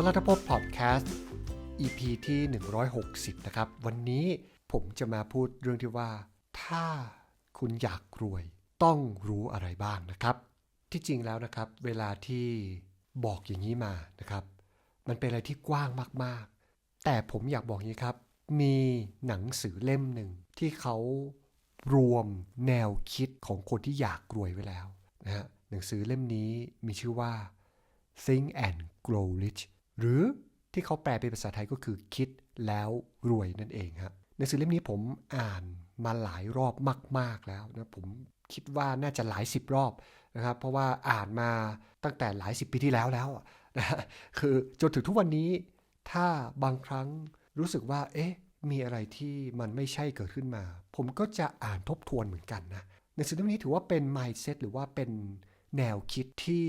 วลาทพบพอดแคสต์ EP ที่ 160 นะครับ วันนี้ผมจะมาพูดเรื่องที่ว่า ถ้าคุณอยากรวย ต้องรู้อะไรบ้างนะครับ ที่จริงแล้วนะครับ เวลาที่บอกอย่างนี้มานะครับ มันเป็นอะไรที่กว้างมากๆ แต่ผมอยากบอกอย่างนี้ครับ มีหนังสือเล่มหนึ่งที่เขารวมแนวคิดของคนที่อยากรวยไว้แล้วนะฮะหนังสือเล่มนี้มีชื่อว่า Think and Grow Rich หรือที่เขาแปลเป็นภาษาไทยก็คือคิดแล้วรวยนั่นเองครับหนังสือเล่มนี้ผมอ่านมาหลายรอบมาก ๆแล้วนะผมคิดว่าน่าจะหลายสิบรอบนะครับ เพราะว่าอ่านมาตั้งแต่หลายสิบปีที่แล้วแล้วนะฮะคือจนถึงทุกวันนี้ถ้าบางครั้งรู้สึกว่า เอ๊ะ มีอะไรที่มันไม่ใช่เกิดขึ้นมา ผมก็จะอ่านทบทวนเหมือนกันนะหนังสือเล่มนี้ถือว่าเป็น mindset หรือว่าเป็นแนวคิดที่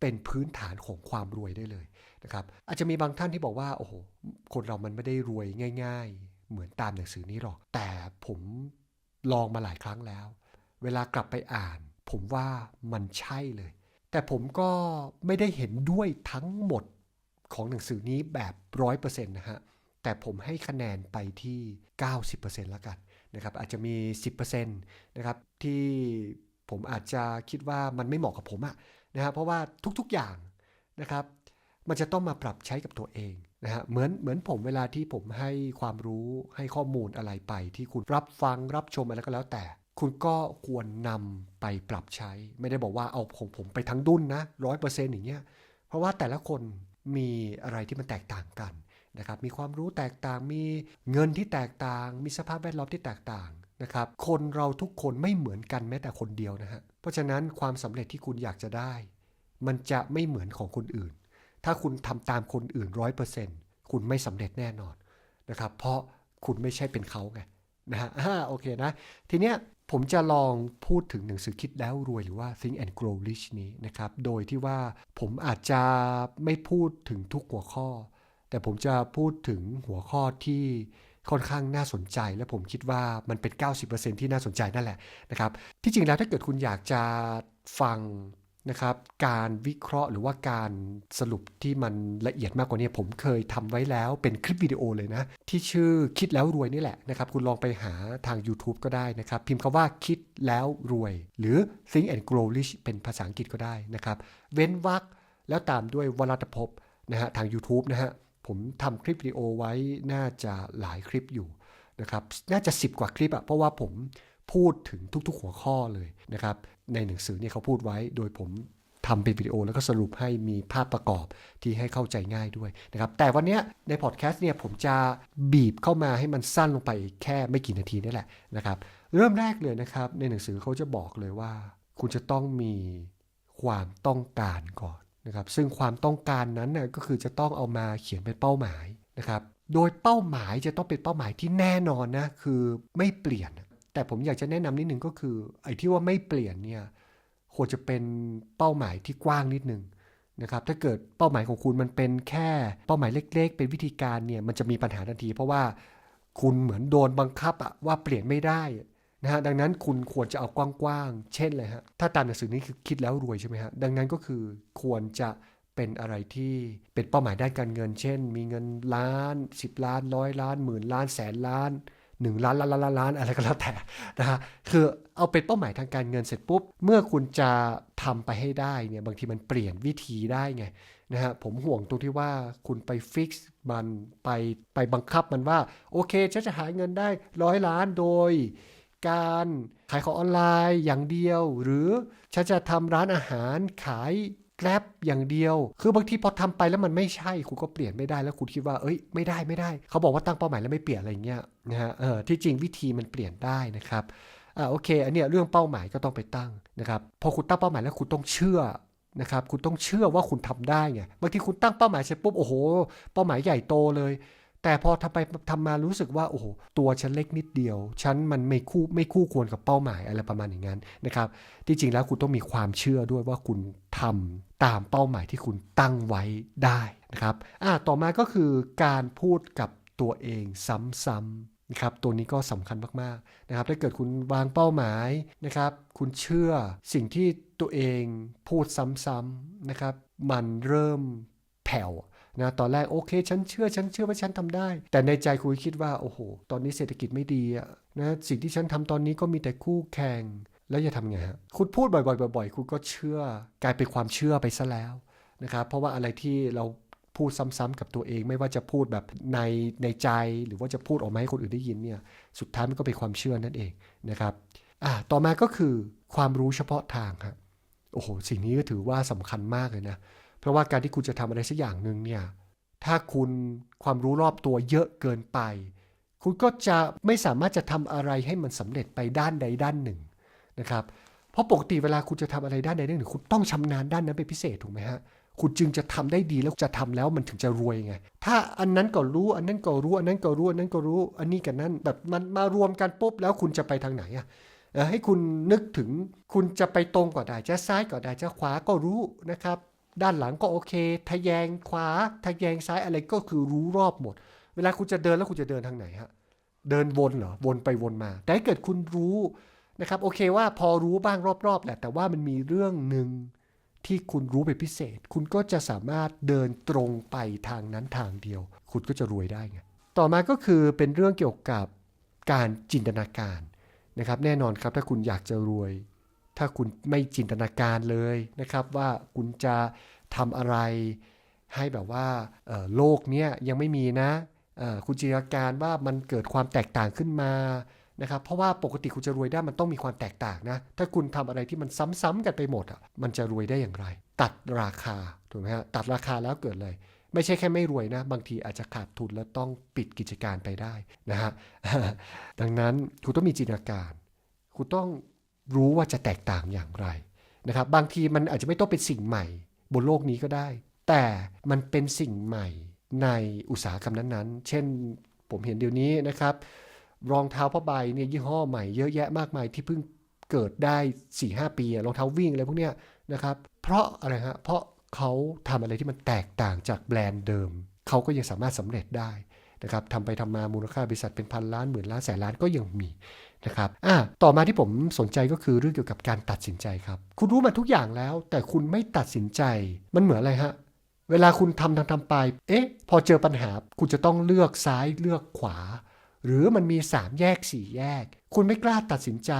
เป็นพื้นฐานของความรวยได้เลย นะครับอาจจะมีบางท่านที่บอกว่าโอ้โหคนเรามันไม่ได้รวยง่าย ๆ เหมือนตามหนังสือนี้หรอก แต่ผมลองมาหลายครั้งแล้ว เวลากลับไปอ่าน ผมว่ามันใช่เลย แต่ผมก็ไม่ได้เห็นด้วยทั้งหมดของหนังสือนี้แบบร้อยเปอร์เซ็นต์นะฮะแต่ผมให้คะแนนไปที่ 90%แล้วกันนะครับอาจจะมี 10%นะครับที่ผมอาจจะคิดว่ามันไม่เหมาะกับผมอะนะครับเพราะว่าทุกๆอย่างนะครับ มันจะต้องมาปรับใช้กับตัวเองนะฮะเหมือนเหมือนผมเวลาที่ผมให้ความรู้ให้ข้อมูลอะไรไป ที่คุณรับฟังรับชมอะไรก็แล้วแต่ คุณก็ควรนำไปปรับใช้ ไม่ได้บอกว่าเอาของผมไปทั้งดุนนะร้อยเปอร์เซ็นต์อย่างเงี้ยเพราะว่าแต่ละคนมีอะไรที่มันแตกต่างกันนะครับมีความรู้แตกต่างมีเงินที่แตกต่าง มีสภาพแวดล้อมที่แตกต่างนะครับคนเราทุกคนไม่เหมือนกันแม้แต่คนเดียวนะฮะเพราะฉะนั้นความสำเร็จที่คุณอยากจะได้ มันจะไม่เหมือนของคนอื่น ถ้าคุณทำตามคนอื่นร้อยเปอร์เซ็นต์คุณไม่สำเร็จแน่นอนนะครับ เพราะคุณไม่ใช่เป็นเขาไงนะฮะโอเคนะ ทีเนี้ยผมจะลองพูดถึงหนังสือคิดแล้วรวยหรือว่า Think and Grow Rich นี้นะครับ โดยที่ว่าผมอาจจะไม่พูดถึงทุกหัวข้อ แต่ผมจะพูดถึงหัวข้อที่ค่อนข้างน่าสนใจ และผมคิดว่ามันเป็น 90%ที่น่าสนใจนั่นแหละนะครับ ที่จริงแล้วถ้าเกิดคุณอยากจะฟัง นะครับการวิเคราะห์หรือว่าการสรุปที่มันละเอียดมากกว่านี้ผมเคยทำไว้แล้วเป็นคลิปวิดีโอเลยนะ ที่ชื่อคิดแล้วรวยนี่แหละนะครับ คุณลองไปหาทาง YouTube ก็ได้นะครับ พิมพ์คำว่าคิดแล้วรวย หรือ Think and Grow Rich เป็นภาษาอังกฤษก็ได้นะครับ เว้นวรรคแล้วตามด้วยวรัตภพนะฮะทาง YouTube นะฮะผมทำคลิปวิดีโอไว้น่าจะหลายคลิปอยู่นะครับน่าจะ 10 กว่าคลิปอะเพราะว่าผม พูดถึงทุกๆ หัวข้อเลยนะครับ ในหนังสือเนี่ยเขาพูดไว้ โดยผมทำเป็นวิดีโอแล้วก็สรุปให้มีภาพประกอบที่ให้เข้าใจง่ายด้วยนะครับ แต่วันนี้ในพอดแคสต์เนี่ยผมจะบีบเข้ามาให้มันสั้นลงไปแค่ไม่กี่นาทีนี่แหละนะครับ เริ่มแรกเลยนะครับ ในหนังสือเขาจะบอกเลยว่า คุณจะต้องมีความต้องการก่อนนะครับ ซึ่งความต้องการนั้นน่ะก็คือจะต้องเอามาเขียนเป็นเป้าหมายนะครับ โดยเป้าหมายจะต้องเป็นเป้าหมายที่แน่นอนนะคือไม่เปลี่ยน แต่ผมอยากจะแนะนำนิดนึงก็คือ ไอ้ที่ว่าไม่เปลี่ยนเนี่ยควรจะเป็นเป้าหมายที่กว้างนิดนึงนะครับถ้าเกิดเป้าหมายของคุณมันเป็นแค่เป้าหมายเล็ก ๆ เป็นวิธีการเนี่ยมันจะมีปัญหาทันที เพราะว่าคุณเหมือนโดนบังคับอะว่าเปลี่ยนไม่ได้นะฮะดังนั้นคุณควรจะเอากว้างๆ เช่นเลยฮะถ้าตามหนังสือนี้คือคิดแล้วรวยใช่ไหมฮะดังนั้นก็คือควรจะเป็นอะไรที่เป็นเป้าหมายด้านการเงิน เช่น มีเงินล้าน 10 ล้านร้อยล้านหมื่นล้านแสนล้าน 1ล้านล้านล้านล้านล้านอะไรก็แล้วแต่นะฮะคือเอาเป็นเป้าหมายทางการเงินเสร็จปุ๊บ เมื่อคุณจะทำไปให้ได้เนี่ยบางทีมันเปลี่ยนวิธีได้ไงนะฮะผมห่วงตรงที่ว่าคุณไปฟิกซ์มันไปไปบังคับมันว่า โอเคฉันจะหาเงินได้ร้อยล้านโดยการขายของออนไลน์อย่างเดียว หรือฉันจะทำร้านอาหารขาย แกลบอย่างเดียว คือบางทีพอทำไปแล้วมันไม่ใช่คุณก็เปลี่ยนไม่ได้แล้วคุณคิดว่าเอ้ยไม่ได้ไม่ได้ เขาบอกว่าตั้งเป้าหมายแล้วไม่เปลี่ยนอะไรเงี้ยนะฮะเออที่จริงวิธีมันเปลี่ยนได้นะครับอ่าโอเค อันเนี้ยเรื่องเป้าหมายก็ต้องไปตั้งนะครับพอคุณตั้งเป้าหมายแล้วคุณต้องเชื่อนะครับคุณต้องเชื่อว่าคุณทำได้ไงบางทีคุณตั้งเป้าหมายเสร็จปุ๊บโอ้โห เป้าหมายใหญ่โตเลย แต่พอทำไปทำมารู้สึกว่าโอ้โหตัวฉันเล็กนิดเดียว ฉันมันไม่คู่ไม่คู่ควรกับเป้าหมายอะไรประมาณอย่างนั้นนะครับ ที่จริงแล้วคุณต้องมีความเชื่อด้วยว่าคุณทำตามเป้าหมายที่คุณตั้งไว้ได้นะครับอ่าต่อมาก็คือการพูดกับตัวเองซ้ำๆนะครับตัวนี้ก็สำคัญมากๆนะครับถ้าเกิดคุณวางเป้าหมายนะครับคุณเชื่อสิ่งที่ตัวเองพูดซ้ำๆนะครับมันเริ่มแผ่ว นะตอนแรกโอเค ฉันเชื่อฉันเชื่อว่าฉันทำได้ แต่ในใจคุณคิดว่าโอ้โห ตอนนี้เศรษฐกิจไม่ดีอะนะสิ่งที่ฉันทำตอนนี้ก็มีแต่คู่แข่ง แล้วจะทำไงฮะคุณพูดบ่อยๆบ่อยๆคุณก็เชื่อกลายเป็นความเชื่อไปซะแล้วนะครับเพราะว่าอะไรที่เราพูดซ้ำๆกับตัวเองไม่ว่าจะพูดแบบในในใจ หรือว่าจะพูดออกมาให้คนอื่นได้ยินเนี่ยสุดท้ายมันก็เป็นความเชื่อนั่นเองนะครับอ่าต่อมาก็คือความรู้เฉพาะทางครับโอ้โหสิ่งนี้ก็ถือว่าสำคัญมากเลยนะ เพราะว่าการที่คุณจะทำอะไรสักอย่างหนึ่งเนี่ย ถ้าคุณความรู้รอบตัวเยอะเกินไป คุณก็จะไม่สามารถจะทำอะไรให้มันสำเร็จไปด้านใดด้านหนึ่งนะครับ เพราะปกติเวลาคุณจะทำอะไรด้านใดด้านหนึ่ง คุณต้องชำนาญด้านนั้นเป็นพิเศษถูกไหมฮะ คุณจึงจะทำได้ดีแล้วจะทำแล้วมันถึงจะรวยไง ถ้าอันนั้นก็รู้ อันนั้นก็รู้ อันนั้นก็รู้ อันนั้นก็รู้ อันนี้กับนั้นแบบมันมารวมกันปุ๊บแล้วคุณจะไปทางไหนอะให้คุณนึกถึงคุณจะไปตรงก็ได้จะซ้ายก็ได้จะขวาก็รู้นะครับ ด้านหลังก็โอเค ทะแยงขวา ทะแยงซ้ายอะไรก็คือรู้รอบหมด เวลาคุณจะเดินแล้วคุณจะเดินทางไหนฮะ เดินวนเหรอ วนไปวนมา แต่ถ้าเกิดคุณรู้นะครับ โอเคว่าพอรู้บ้างรอบๆแหละ แต่ว่ามันมีเรื่องหนึ่งที่คุณรู้เป็นพิเศษ คุณก็จะสามารถเดินตรงไปทางนั้นทางเดียว คุณก็จะรวยได้ไง ต่อมาก็คือเป็นเรื่องเกี่ยวกับการจินตนาการนะครับ แน่นอนครับถ้าคุณอยากจะรวย ถ้าคุณไม่จินตนาการเลยนะครับว่าคุณจะทำอะไรให้แบบว่าโลกเนี้ยยังไม่มีนะคุณจินตนาการว่ามันเกิดความแตกต่างขึ้นมานะครับเพราะว่าปกติคุณจะรวยได้มันต้องมีความแตกต่างนะ ถ้าคุณทำอะไรที่มันซ้ำๆกันไปหมดอะมันจะรวยได้อย่างไร ตัดราคาถูกไหมฮะตัดราคาแล้วเกิดเลย ไม่ใช่แค่ไม่รวยนะ บางทีอาจจะขาดทุนแล้วต้องปิดกิจการไปได้นะฮะดังนั้นคุณต้องมีจินตนาการ คุณต้อง รู้ว่าจะแตกต่างอย่างไรนะครับ บางทีมันอาจจะไม่ต้องเป็นสิ่งใหม่ บนโลกนี้ก็ได้ แต่มันเป็นสิ่งใหม่ในอุตสาหกรรมนั้นๆ เช่นผมเห็นเดี๋ยวนี้นะครับ รองเท้าผ้าใบเนี่ยยี่ห้อใหม่เยอะแยะมากมายที่เพิ่งเกิดได้4ีหปีรองเท้าวิ่งอะไรพวกเนี้ยนะครับ เพราะอะไรฮะเพราะเขาทำอะไรที่มันแตกต่างจากแบรนด์เดิม เขาก็ยังสามารถสำเร็จได้นะครับทำไปทำมามูลค่าบริษัทเป็นพันล้านหมื่นล้านแสนล้านก็ยังมี นะครับอะต่อมาที่ผมสนใจก็คือเรื่องเกี่ยวกับการตัดสินใจครับ คุณรู้มาทุกอย่างแล้ว แต่คุณไม่ตัดสินใจ มันเหมือนอะไรฮะ เวลาคุณทำทำทำไป เอ๊ะ พอเจอปัญหา คุณจะต้องเลือกซ้ายเลือกขวา หรือมันมี 3 แยก 4 แยก คุณไม่กล้าตัดสินใจ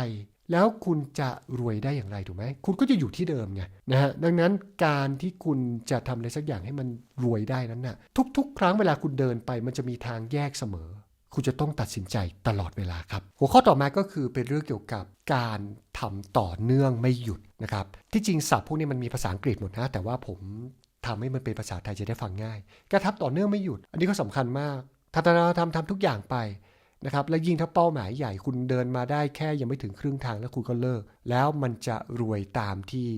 แล้วคุณจะรวยได้อย่างไรถูกไหม คุณก็จะอยู่ที่เดิมไงนะฮะ ดังนั้นการที่คุณจะทำอะไรสักอย่างให้มันรวยได้นั้นน่ะ ทุก ๆ ครั้งเวลาคุณเดินไป มันจะมีทางแยกเสมอ คุณจะต้องตัดสินใจตลอดเวลาครับ หัวข้อต่อมาก็คือเป็นเรื่องเกี่ยวกับการทำต่อเนื่องไม่หยุดนะครับ ที่จริงศัพท์พวกนี้มันมีภาษาอังกฤษหมดนะ แต่ว่าผมทำให้มันเป็นภาษาไทยจะได้ฟังง่าย การทำต่อเนื่องไม่หยุด อันนี้ก็สำคัญมากทำทำทำทำทุกอย่างไปนะครับ และยิ่งถ้าเป้าหมายใหญ่คุณเดินมาได้แค่ยังไม่ถึงครึ่งทางแล้วคุณก็เลิก แล้วมันจะรวยตามที่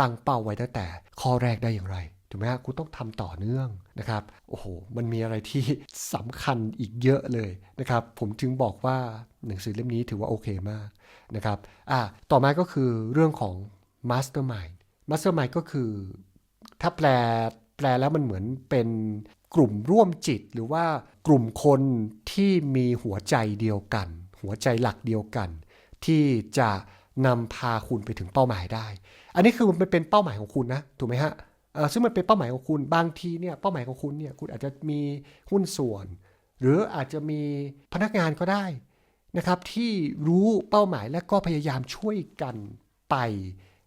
ตั้งเป้าไว้ตั้งแต่ข้อแรกได้อย่างไร ถูกไหมฮะคุณต้องทำต่อเนื่องนะครับโอ้โหมันมีอะไรที่สำคัญอีกเยอะเลยนะครับ ผมจึงบอกว่าหนังสือเล่มนี้ถือว่าโอเคมากนะครับอ่าต่อมาก็คือเรื่องของ mastermind mastermind ก็คือ ถ้าแปลแปลแล้วมันเหมือนเป็นกลุ่มร่วมจิตหรือว่ากลุ่มคนที่มีหัวใจเดียวกัน หัวใจหลักเดียวกัน ที่จะนำพาคุณไปถึงเป้าหมายได้ อันนี้คือมันเป็นเป้าหมายของคุณนะ ถูกไหมฮะ ซึ่งมันเป็นเป้าหมายของคุณบางทีเนี่ยเป้าหมายของคุณเนี่ยคุณอาจจะมีหุ้นส่วน หรืออาจจะมีพนักงานก็ได้นะครับที่รู้เป้าหมายและก็พยายามช่วยกันไป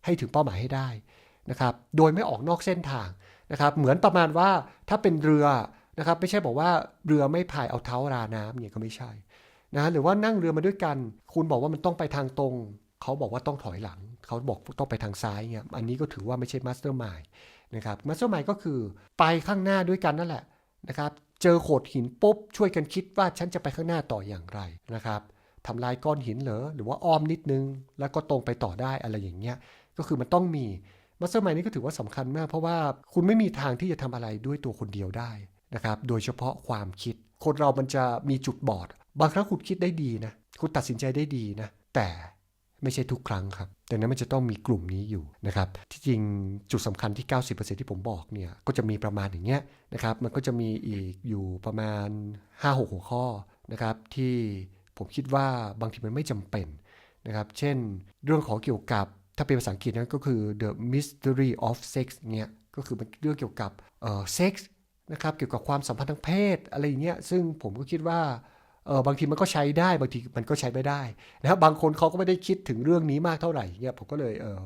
ให้ถึงเป้าหมายให้ได้นะครับโดยไม่ออกนอกเส้นทางนะครับเหมือนประมาณว่าถ้าเป็นเรือนะครับไม่ใช่บอกว่าเรือไม่พายเอาเท้าราน้ำเนี่ยก็ไม่ใช่นะหรือว่านั่งเรือมาด้วยกัน คุณบอกว่ามันต้องไปทางตรง เขาบอกว่าต้องถอยหลัง เขาบอกต้องไปทางซ้ายเนี่ยอันนี้ก็ถือว่าไม่ใช่มาสเตอร์มาย นะครับมาสเตอร์มายก็คือไปข้างหน้าด้วยกันนั่นแหละนะครับเจอโขดหินปุ๊บช่วยกันคิดว่าฉันจะไปข้างหน้าต่ออย่างไรนะครับทำลายก้อนหินเหรอหรือว่าอ้อมนิดนึง แล้วก็ตรงไปต่อได้อะไรอย่างเงี้ยก็คือมันต้องมีมาสเตอร์มายนี่ก็ถือว่าสำคัญมาก เพราะว่าคุณไม่มีทางที่จะทำอะไรด้วยตัวคนเดียวได้นะครับโดยเฉพาะความคิด คนเรามันจะมีจุดบอด บางครั้งคุณคิดได้ดีนะ คุณตัดสินใจได้ดีนะ แต่ ไม่ใช่ทุกครั้งครับ ดังนั้นมันจะต้องมีกลุ่มนี้อยู่นะครับ ที่จริงจุดสำคัญที่ 90%ที่ผมบอกเนี่ย ก็จะมีประมาณอย่างเงี้ยนะครับ มันก็จะมีอีกอยู่ประมาณ 5-6 หัวข้อนะครับ ที่ผมคิดว่าบางทีมันไม่จำเป็นนะครับ เช่น เรื่องของเกี่ยวกับถ้าเป็นภาษาอังกฤษนะก็คือ the mystery of sex เนี่ยก็คือมันเรื่องเกี่ยวกับเอ่อ sex นะครับ เกี่ยวกับความสัมพันธ์ทางเพศอะไรอย่างเงี้ย ซึ่งผมก็คิดว่า เออบางทีมันก็ใช้ได้บางทีมันก็ใช้ไม่ได้นะครับบางคนเขาก็ไม่ได้คิดถึงเรื่องนี้มากเท่าไหร่เนี่ยผมก็เลยเออ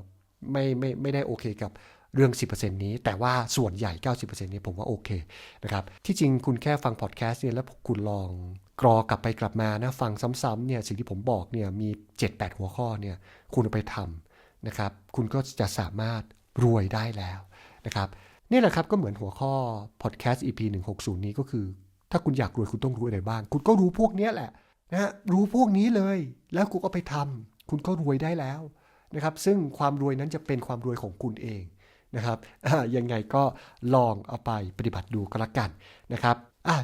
ไม่ไม่ไม่ได้โอเคกับเรื่อง 10%นี้ แต่ว่าส่วนใหญ่ 90%นี้ผมว่าโอเคนะครับ ที่จริงคุณแค่ฟังพอดแคสต์เนี่ยแล้วคุณลองกรอกลับไปกลับมานะ ฟังซ้ำๆเนี่ยสิ่งที่ผมบอกเนี่ยมี 7-8 หัวข้อเนี่ยคุณเอาไปทำนะครับ คุณก็จะสามารถรวยได้แล้วนะครับนี่แหละครับก็เหมือนหัวข้อพอดแคสต์ EP 160 นี้ก็คือ ถ้าคุณอยากรวยคุณต้องรู้อะไรบ้าง คุณก็รู้พวกนี้แหละนะฮะรู้พวกนี้เลย แล้วคุณก็ไปทำคุณก็รวยได้แล้วนะครับ ซึ่งความรวยนั้นจะเป็นความรวยของคุณเองนะครับยังไงก็ลองเอาไปปฏิบัติดูก็แล้วกันนะครับ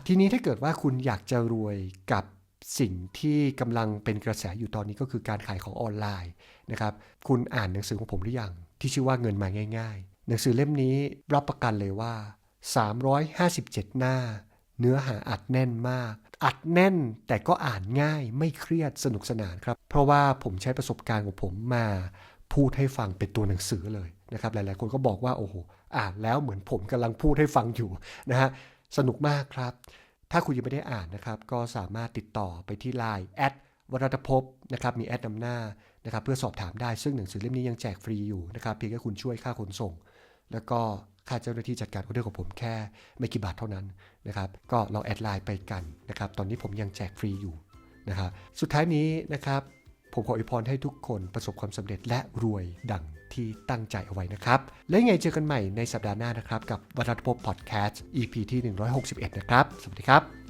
ทีนี้ถ้าเกิดว่าคุณอยากจะรวยกับสิ่งที่กำลังเป็นกระแสอยู่ตอนนี้ก็คือการขายของออนไลน์นะครับ คุณอ่านหนังสือของผมหรือยัง ที่ชื่อว่าเงินมาง่าย ๆ หนังสือเล่มนี้รับประกันเลยว่า 357 หน้า เนื้อหาอัดแน่นมาก อัดแน่นแต่ก็อ่านง่ายไม่เครียดสนุกสนานครับ เพราะว่าผมใช้ประสบการณ์ของผมมาพูดให้ฟังเป็นตัวหนังสือเลยนะครับ หลาย ๆ คนก็บอกว่าโอ้โหอ่านแล้วเหมือนผมกำลังพูดให้ฟังอยู่นะฮะสนุกมากครับ ถ้าคุณยังไม่ได้อ่านนะครับ ก็สามารถติดต่อไปที่ Line แอดวรัตภพนะครับมีแอดนำหน้านะครับเพื่อสอบถามได้ซึ่งหนังสือเล่มนี้ยังแจกฟรีอยู่นะครับเพียงแค่คุณช่วยค่าขนส่ง แล้วก็ ค่าเจ้าหน้าที่จัดการออเดอร์ของผมแค่ไม่กี่บาทเท่านั้นนะครับก็ลองแอดไลน์ไปกันนะครับตอนนี้ผมยังแจกฟรีอยู่นะครับสุดท้ายนี้นะครับผมขออวยพรให้ทุกคนประสบความสำเร็จและรวยดังที่ตั้งใจเอาไว้นะครับ และยังไงเจอกันใหม่ในสัปดาห์หน้านะครับ กับวัฒนภพพอดแคสต์ EP ที่ 161 นะครับ สวัสดีครับ